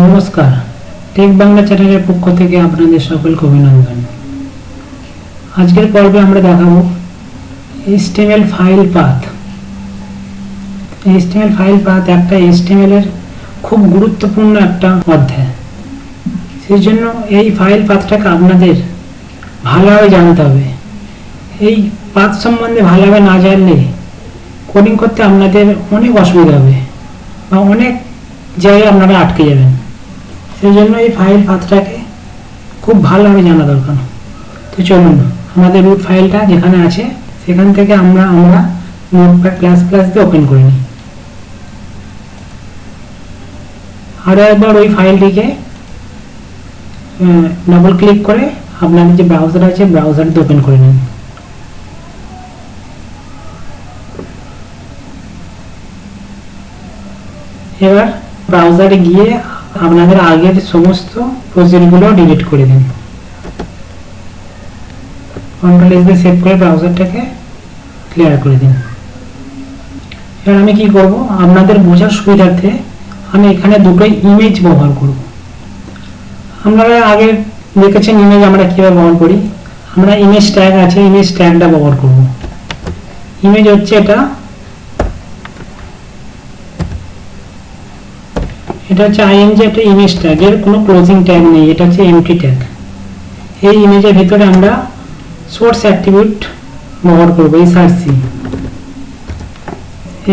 নমস্কার। টেক বাংলা চ্যানেলের পক্ষ থেকে আপনাদের সকলকে অভিনন্দন। আজকের পর্বে আমরা দেখাবো HTML file path HTML file path একটা HTML এর খুব গুরুত্বপূর্ণ একটা অধ্যায়। সেই জন্য এই ফাইল পাথটাকে আপনাদের ভালোভাবে জানতে হবে। এই পাথ সম্বন্ধে ভালোভাবে না জানলে কোডিং করতে আপনাদের অনেক অসুবিধা হবে বা অনেক জায়গায় আপনারা আটকে যাবেন। সেই জন্য এই ফাইল পাথটাকে খুব ভালোভাবে জানা দরকার। তো চলুন, আমাদের রুট ফাইলটা যেখানে আছে, সেখান থেকে আমরা আমরা নোটপ্যাড ক্লাস ক্লাস দিয়ে ওপেন করে নিই। আরও একবার ওই ফাইলটিকে ডবল ক্লিক করে আপনাদের যে ব্রাউজার আছে ব্রাউজারটি ওপেন করে নিন। এবার ব্রাউজারে গিয়ে আপনাদের আগের সমস্ত প্রজেক্টগুলো ডিলিট করে দিন। কন্ট্রোল এস দিয়ে সেভ করে ব্রাউজারটাকে ক্লিয়ার করে দিন। এবার আমি কি করব? আপনাদের বোঝার সুবিধার্থে আমি এখানে দুটো ইমেজ ব্যবহার করব। আপনারা আগে দেখেছেন ইমেজ আমরা কীভাবে ব্যবহার করি? আমরা ইমেজ ট্যাগ আছে ইমেজ ট্যাগটা ব্যবহার করব। ইমেজ হচ্ছে এটা এটা হচ্ছে আইএনজি একটা ইমেজ ট্যাগ এর কোনো ক্লোজিং ট্যাগ নেই, এটা হচ্ছে এমটি ট্যাগ এই ইমেজের ভিতরে আমরা সোর্স অ্যাট্রিবিউট ব্যবহার করব এসআরসি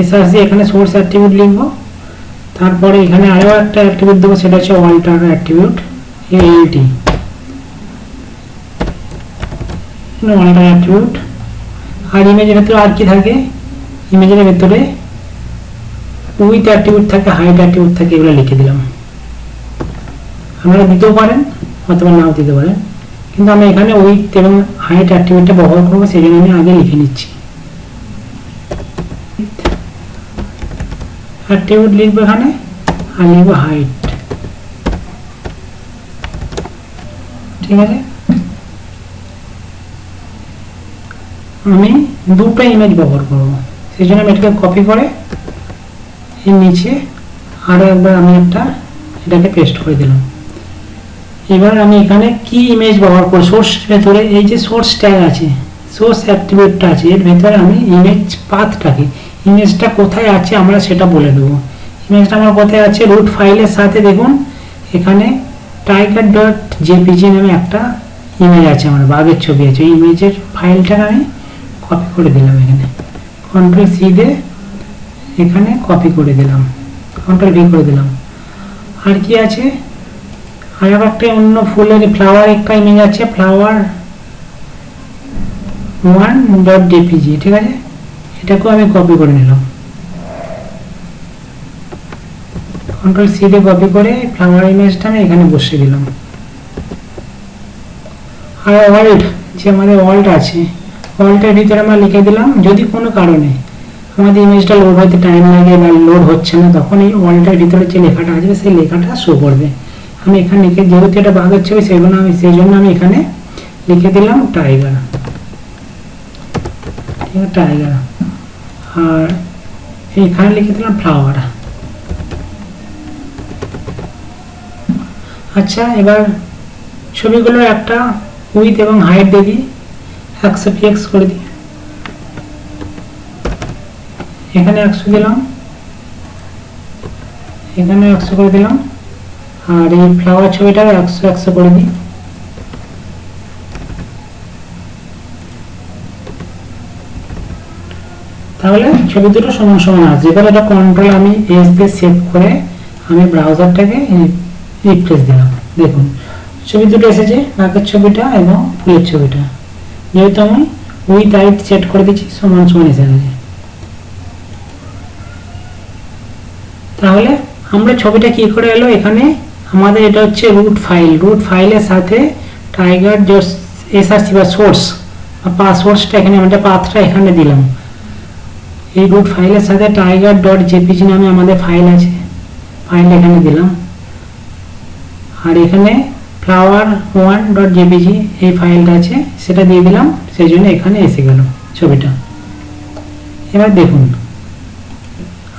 এসআরসি এখানে সোর্স অ্যাট্রিবিউট লিখব, তারপরে এখানে আরও একটা অ্যাট্রিবিউট দেবো, সেটা হচ্ছে alter attribute LT alter attribute আর ইমেজের ভেতরে আর কি থাকে? ইমেজের ভেতরে উইথ অ্যাট্রিবিউট থাকে হাইট অ্যাট্রিবিউট থাকে, এগুলো লিখে দিলাম। আপনারা দিতেও পারেন অথবা নাও দিতে পারেন। কিন্তু আমি এখানে উইথ এবং হাইট অ্যাট্রিবিউটটা ব্যবহার করব সেই জন্য আমি আগে লিখে নিচ্ছি। অ্যাট্রিবিউট লিখব এখানে, আর লিখব হাইট ঠিক আছে? আমি দুটো ইমেজ ব্যবহার করব সেই জন্য আমি এটাকে কপি করে এর নিচে আরও একবার আমি একটা এটাকে পেস্ট করে দিলাম। এবার আমি এখানে কি ইমেজ ব্যবহার করি সোর্স ভেতরে এই যে সোর্স ট্যাগ আছে সোর্স অ্যাক্টিভেটটা আছে, এর ভেতরে আমি ইমেজ পাথটাকে ইমেজটা কোথায় আছে আমরা সেটা বলে দেবো। ইমেজটা আমার কোথায় আছে? রুট ফাইলের সাথে দেখুন, এখানে টাইগার ডট জেপিজি নামে একটা ইমেজ আছে আমার, বাঘের ছবি আছে। ইমেজের ফাইলটা আমি কপি করে দিলাম এখানে। কন্ট্রোল সি দিয়ে এখানে কপি করে দিলাম কন্ট্রোল করে দিলাম। আর কি আছে? আর একটা অন্য ফুলের ফ্লাওয়ার একটা ইমেজ আছে ফ্লাওয়ার ওয়ান ডট ডিপিজি ঠিক আছে? এটাকেও আমি কপি করে নিলাম। কন্ট্রোল সি দিয়ে কপি করে ফ্লাওয়ার ইমেজটা আমি এখানে বসিয়ে দিলাম। আর ওয়ার্ল্ড যে আমাদের ওয়ার্ল্ড আছে ওয়ার্ল্ডের ভিতরে আমরা লিখে দিলাম, যদি কোনো কারণে আমাদের ইমেজটা লোড হতে টাইম লাগে বা লোড হচ্ছে না, তখন এই ওয়ালটার ভিতরে যে লেখাটা আসবে সেই লেখাটা শো করবে। আমি এখানে লিখে, যেহেতু এটা বাঘের ছবি, সেই জন্য আমি সেই জন্য আমি এখানে লিখে দিলাম টাইগার ঠিক আছে টাইগার আর এখানে লিখে দিলাম ফ্লাওয়ার আচ্ছা এবার ছবিগুলোর একটা উইথ এবং হাইট দিই একশো পিএক্স করে দিই। এখানে একশো দিলাম। এখানে একশো করে দিলাম। আর এই ফ্লাওয়ার ছবিটাও একশো একশো করে দিই। তাহলে ছবি দুটো সমান সমান আসবে এবার এটা কন্ট্রোল আমি এস দিয়ে সেভ করে আমি ব্রাউজারটাকে রিফ্রেশ দিলাম। দেখুন, ছবি দুটো এসেছে নাকের ছবিটা এবং ফুলের ছবিটা। যেহেতু আমি উইথ হাইট সেট করে দিচ্ছি সমান সমান এসে গেছে। তাহলে আমরা ছবিটা কি করে এলো? এখানে আমাদের এটা হচ্ছে রুট ফাইল রুট ফাইলের সাথে টাইগার এসআরসি বা সোর্স বা পাসওয়ার্ডসটা এখানে, আমাদের পাথটা এখানে দিলাম। এই রুট ফাইলের সাথে টাইগার ডট জেপিজি নামে আমাদের ফাইল আছে। ফাইল এখানে দিলাম। আর এখানে ফ্লাওয়ার ওয়ান ডট জেপিজি এই ফাইলটা আছে, সেটা দিয়ে দিলাম। সেই জন্য এখানে এসে গেল ছবিটা। এবার দেখুন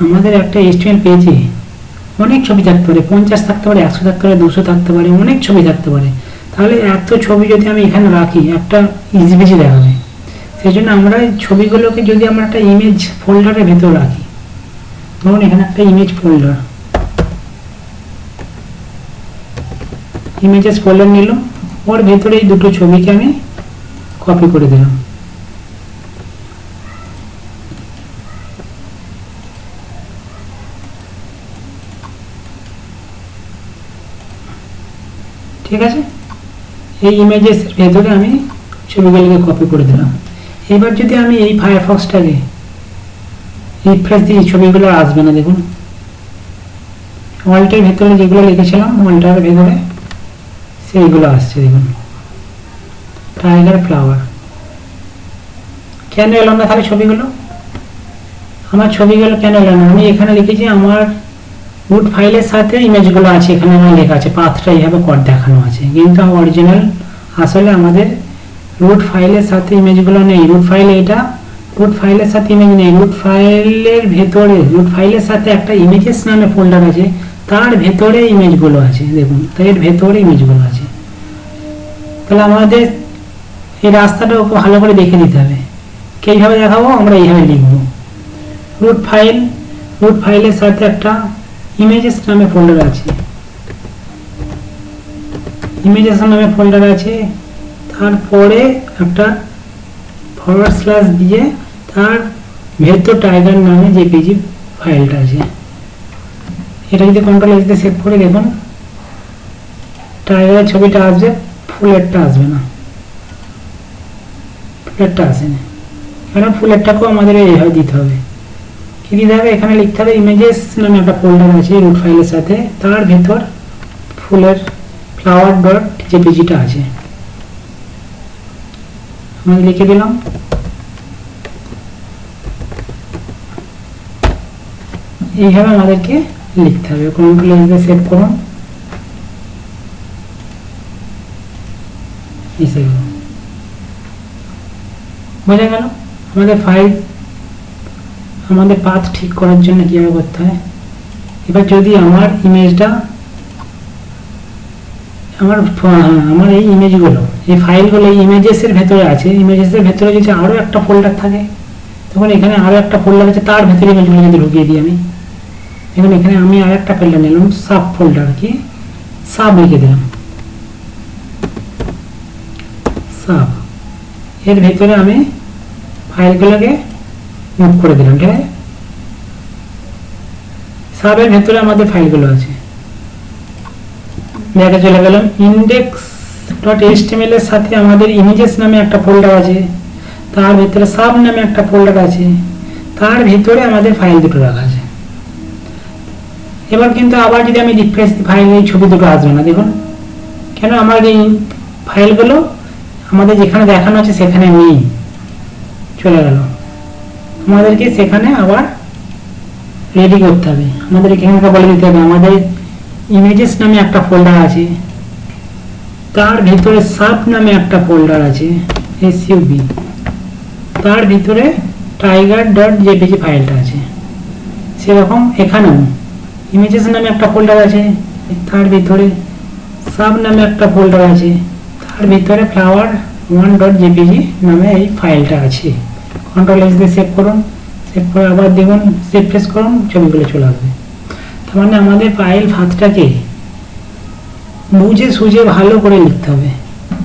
আমাদের একটা এস্টিমেট পেয়েছি। অনেক ছবি থাকতে পারে, পঞ্চাশ থাকতে পারে, একশো থাকতে পারে, দুশো থাকতে পারে, অনেক ছবি থাকতে পারে। তাহলে এত ছবি যদি আমি এখানে রাখি, একটা ইজিবিজি দেখাবে সেই জন্য আমরা ছবিগুলোকে যদি আমরা একটা ইমেজ ফোল্ডারের ভেতর রাখি, ধরুন এখানে একটা ইমেজ ফোল্ডার ইমেজেস ফোল্ডার নিলাম, ওর ভেতরে এই দুটো ছবিকে আমি কপি করে দিলাম। ঠিক আছে? এই ইমেজেস ভেতরে আমি ছবিগুলোকে কপি করে দিলাম। এবার যদি আমি এই ফায়ারফক্সটাকে রিফ্রেশ দিই, ছবিগুলো আসবে না, দেখুন। ওয়ালটার ভেতরে যেগুলো লিখেছিলাম ওয়ালটার ভেতরে সেইগুলো আসছে, দেখুন। টাইগার ফ্লাওয়ার কেন এলো না তাহলে ছবিগুলো? আমার ছবিগুলো কেন এলো না? আমি এখানে লিখেছি আমার রুট ফাইলের সাথে ইমেজগুলো আছে, এখানে আমার লেখা আছে পাথটা এইভাবে কর দেখানো আছে। কিন্তু অরিজিনাল আসলে আমাদের রুট ফাইলের সাথে ইমেজগুলো নেই। রুট ফাইল এটা রুট ফাইলের সাথে ইমেজ নেই। রুট ফাইলের ভেতরে রুট ফাইলের সাথে একটা ইমেজেস নামে ফোল্ডার আছে, তার ভেতরে ইমেজগুলো আছে, দেখুন, তাই এর ভেতরে ইমেজগুলো আছে। তাহলে আমাদের এই রাস্তাটা ভালো করে দেখে দিতে হবে। কে এইভাবে দেখাবো? আমরা এইভাবে লিখব। রুট ফাইল রুট ফাইলের সাথে একটা ইমেজেস নামে ফোল্ডার আছে। ইমেজেস নামে ফোল্ডার আছে। তারপরে একটা ফরওয়ার্ড স্ল্যাশ দিয়ে তার ভেতর টাইগার নামে যে পেজি ফাইলটা আছে। এটা যদি কন্ট্রোল এস দিয়ে সেভ করে দেখুন টাইগারের ছবিটা আসবে ফুলেরটা আসবে না। ফুলেরটা আসে না কারণ ফুলেরটাকেও আমাদের এইভাবে দিতে হবে। দিতে হবে এখানে লিখতে হবে ইমেজেস নামে একটা ফোল্ডার আছে রুট ফাইলের সাথে। তার ভেতর ফুলের ফ্লাওয়ার ডট জেপিজিটা আছে। আমি লিখে দিলাম। এইভাবে আমাদেরকে লিখতে হবে। কন্ট্রোল এসে সেভ করুন। বোঝা গেল? আমাদের ফাইল আমাদের পাথ ঠিক করার জন্য কীভাবে করতে হয়? এবার যদি আমার ইমেজটা আমার আমার এই ইমেজগুলো এই ফাইলগুলো এই ইমেজেসের ভেতরে আছে ইমেজেসের ভেতরে যদি আরও একটা ফোল্ডার থাকে, তখন এখানে আরও একটা ফোল্ডার আছে, তার ভেতরে ইমেজগুলো যদি ঢুকিয়ে দিই আমি, দেখুন এখানে আমি আর একটা ফোল্ডার নিলাম সাব ফোল্ডার কি? সাব লিখে দিলাম। সাব এর ভেতরে আমি ফাইলগুলোকে মুভ করে দিলাম ঠিক আছে সাবের ভেতরে আমাদের ফাইলগুলো আছে। দেখে চলে গেলাম ইন্ডেক্স ডট এইচটিএমএল এর সাথে আমাদের ইমেজেস নামে একটা ফোল্ডার আছে। তার ভিতরে সাব নামে একটা ফোল্ডার আছে। তার ভিতরে আমাদের ফাইল দুটো রাখা আছে। এবার কিন্তু আবার যদি আমি রিফ্রেশ ফাইল এই ছবি দুটো আসবে না, দেখুন। কেন আমার এই ফাইলগুলো আমাদের যেখানে দেখানো আছে সেখানে নেই। চলে গেল। আমাদেরকে সেখানে আবার রেডি করতে হবে। আমাদের এখানকার বলে দিতে হবে, আমাদের ইমেজেস নামে একটা ফোল্ডার আছে। তার ভিতরে সাব নামে একটা ফোল্ডার আছে এসইউবি তার ভিতরে টাইগার ডট জেপিজি ফাইলটা আছে। সেরকম এখানেও ইমেজেস নামে একটা ফোল্ডার আছে, তার ভিতরে সাব নামে একটা ফোল্ডার আছে, তার ভিতরে ফ্লাওয়ার ওয়ান ডট জেপিজি নামে এই ফাইলটা আছে। কন্ট্রোল এস দিয়ে সেভ করুন সেভ করে আবার দেখুন সেভ প্রেস করুন, ছবিগুলো চলে আসবে। তার মানে আমাদের ফাইল ফাঁদটাকে বুঝে সুঝে ভালো করে লিখতে হবে।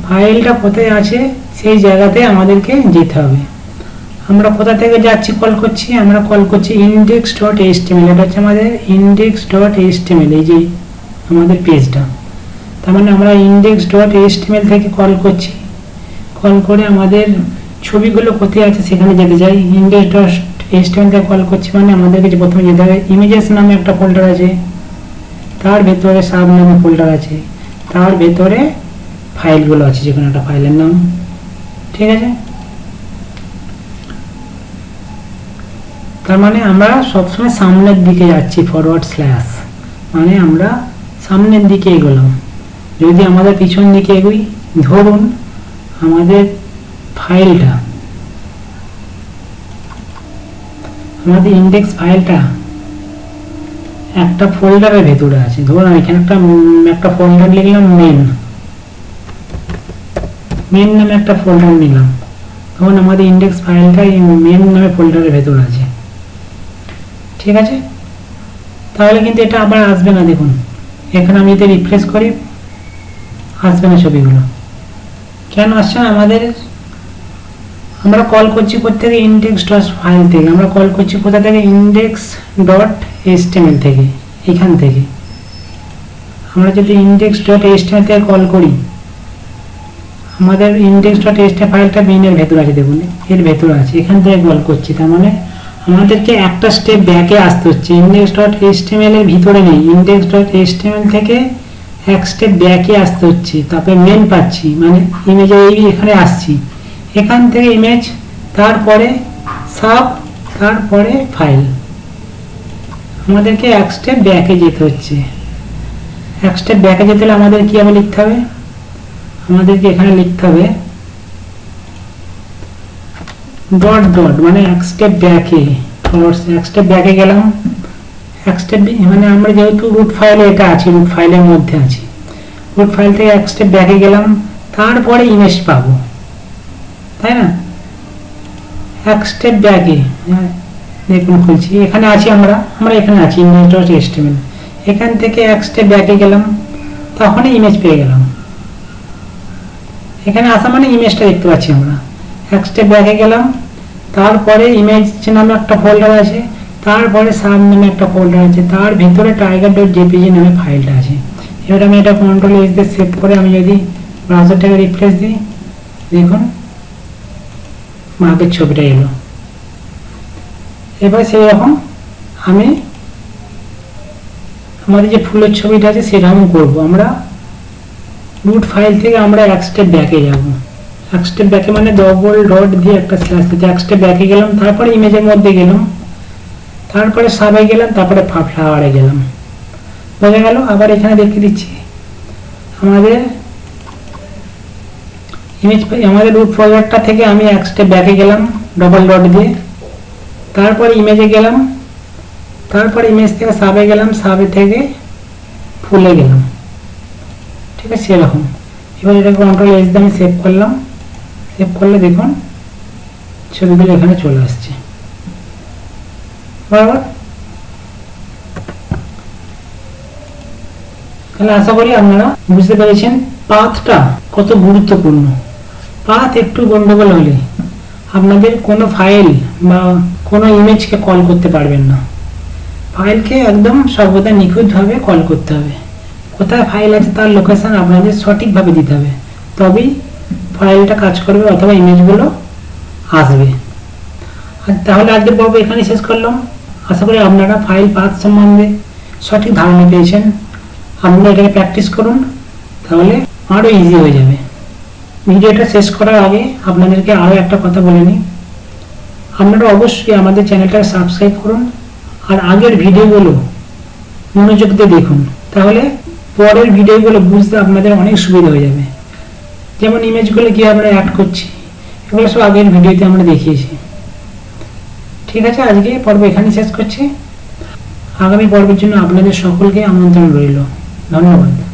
ফাইলটা কোথায় আছে, সেই জায়গাতে আমাদেরকে যেতে হবে। আমরা কোথা থেকে যাচ্ছি কল করছি, আমরা কল করছি ইন্ডেক্স ডট এইচটিএমএল এটা হচ্ছে আমাদের ইন্ডেক্স ডট এইচটিএমএল এই যে আমাদের পেজটা তার মানে আমরা ইন্ডেক্স ডট এইচটিএমএল থেকে কল করছি। কল করে আমাদের ছবিগুলো কোথায় আছে সেখানে যেতে চাই ইন্ডেক্স ডট এইচটিএমএল কল করছি মানে আমাদেরকে যে প্রথমে যেতে হবে। ইমেজেস নামে একটা ফোল্ডার আছে। তার ভেতরে সাব নামে ফোল্ডার আছে। তার ভেতরে ফাইলগুলো আছে যে একটা ফাইলের নাম। ঠিক আছে? তার মানে আমরা সবসময় সামনের দিকে যাচ্ছি ফরওয়ার্ড স্ল্যাশ মানে আমরা সামনের দিকে এগোলাম। যদি আমাদের পিছন দিকে এগোই, ধরুন আমাদের ফাইলটা। আমাদের ইন্ডেক্স ফাইলটা একটা ফোল্ডারের ভেতরে আছে। ধরুন এখানে একটা একটা ফোল্ডার লিখলাম মেন মেন নামে একটা ফোল্ডার নিলাম। তখন আমাদের ইন্ডেক্স ফাইলটা মেন নামে ফোল্ডারের ভেতর আছে। ঠিক আছে? তাহলে কিন্তু এটা আবার আসবে না, দেখুন। এখানে আমি যদি রিফ্রেশ করি, আসবে না ছবিগুলো। কেন আসছে আমাদের? আমরা কল করছি কোথেকে ইন্ডেক্স ডট ফাইল থেকে। আমরা কল করছি কোথা থেকে? ইন্ডেক্স ডট এসটিএমএল থেকে, এখান থেকে। আমরা যদি ইন্ডেক্স ডট এসটিএমএল থেকে কল করি, আমাদের ইন্ডেক্স ডট এসটিএমএল ফাইলটা মেইনের ভেতর আছে, দেখুন, এর ভেতর আছে, এখান থেকে কল করছি। তার মানে আমাদেরকে একটা স্টেপ ব্যাকে আসতে হচ্ছে। ইন্ডেক্স ডট এসটিএমএল এর ভিতরে নেই ইন্ডেক্স ডট এসটিএমএল থেকে এক স্টেপ ব্যাকে আসতে হচ্ছে। তারপরে মেন পাচ্ছি মানে ইমেজে এই এখানে আসছি। এখান থেকে ইমেজ তারপরে সাব তারপরে ফাইল আমাদেরকে এক স্টেপ ব্যাকে যেতে হচ্ছে। এক স্টেপ ব্যাকে যেতে হলে আমাদের কি হবে লিখতে হবে? আমাদেরকে এখানে লিখতে হবে ডট ডট মানে এক স্টেপ ব্যাকে এক স্টেপ ব্যাকে গেলাম। এক স্টেপ মানে আমরা যেহেতু রুট ফাইলে এটা আছে রুট ফাইলের মধ্যে আছি। রুট ফাইল থেকে এক স্টেপ ব্যাকে গেলাম। তারপরে ইমেজ পাবো। তাই না? এক স্টেপ ব্যাকে দেখুন খুলছি। এখানে আছি আমরা আমরা এখানে আছি ইমেজ ডট এখান থেকে এক স্টেপ ব্যাকে গেলাম, তখনই ইমেজ পেয়ে গেলাম। এখানে আসা মানে ইমেজটা দেখতে পাচ্ছি আমরা। এক স্টেপ ব্যাকে গেলাম, তারপরে ইমেজ নামে একটা ফোল্ডার আছে, তারপরে সাব নামে একটা ফোল্ডার আছে, তার ভিতরে টাইগার ডট জেপিজি নামে ফাইলটা আছে। এবার আমি এটা কন্ট্রোল এস দিয়ে সেভ করে আমি যদি ব্রাউজারটাকে রিফ্রেশ দিই, দেখুন মাপের ছবিটা এলো। এবার সেই রকম আমি আমাদের যে ফুলের ছবিটা আছে সেরকম করব। আমরা রুট ফাইল থেকে আমরা এক স্টেপ ব্যাকে যাব। এক স্টেপ ব্যাকে মানে ডবল ডট দিয়ে একটা স্ল্যাশ দিতে। এক স্টেপ ব্যাকে গেলাম, তারপরে ইমেজের মধ্যে গেলাম, তারপরে সাবে গেলাম, তারপরে ফ্লাওয়ারে গেলাম। বোঝা গেল? আবার এখানে দেখে দিচ্ছি। আমাদের ইমেজ আমাদের রুট ফোল্ডারটা থেকে আমি এক স্টেপ ব্যাকে গেলাম ডবল ডট দিয়ে। তারপরে ইমেজে গেলাম, তারপরে ইমেজ থেকে সাবে গেলাম সাবে থেকে ফুলে গেলাম। ঠিক আছে, সেরকম। এবার এটা কন্ট্রোল এস দিয়ে আমি সেভ করলাম। সেভ করলে দেখুন, ছবিগুলো এখানে চলে আসছে। বরাবর। তাহলে আশা করি আপনারা বুঝতে পেরেছেন পাথটা কত গুরুত্বপূর্ণ। পাথ একটু গন্ডগোল হলে আপনাদের কোনো ফাইল বা কোনো ইমেজকে কল করতে পারবেন না। ফাইলকে একদম সর্বদা নিখুঁতভাবে কল করতে হবে। কোথায় ফাইল আছে তার লোকেশন আপনাদের সঠিকভাবে দিতে হবে। তবেই ফাইলটা কাজ করবে অথবা ইমেজগুলো আসবে। তাহলে আজকের পর্ব এখানে শেষ করলাম। আশা করি আপনারা ফাইল পাথ সম্বন্ধে সঠিক ধারণা পেয়েছেন। আপনারা এটাকে প্র্যাকটিস করুন, তাহলে আরও ইজি হয়ে যাবে। ভিডিওটা শেষ করার আগে আপনাদেরকে আরও একটা কথা বলে নিই। আপনারা অবশ্যই আমাদের চ্যানেলটা সাবস্ক্রাইব করুন আর আগের ভিডিওগুলো মনোযোগ দিয়ে দেখুন। তাহলে পরের ভিডিওগুলো বুঝতে আপনাদের অনেক সুবিধা হয়ে যাবে। যেমন ইমেজগুলো কি আমরা অ্যাড করছি, এগুলো সব আগের ভিডিওতে আমরা দেখিয়েছি। ঠিক আছে, আজকে পর্ব এখানেই শেষ করছি। আগামী পর্বের জন্য আপনাদের সকলকে আমন্ত্রণ রইল। ধন্যবাদ।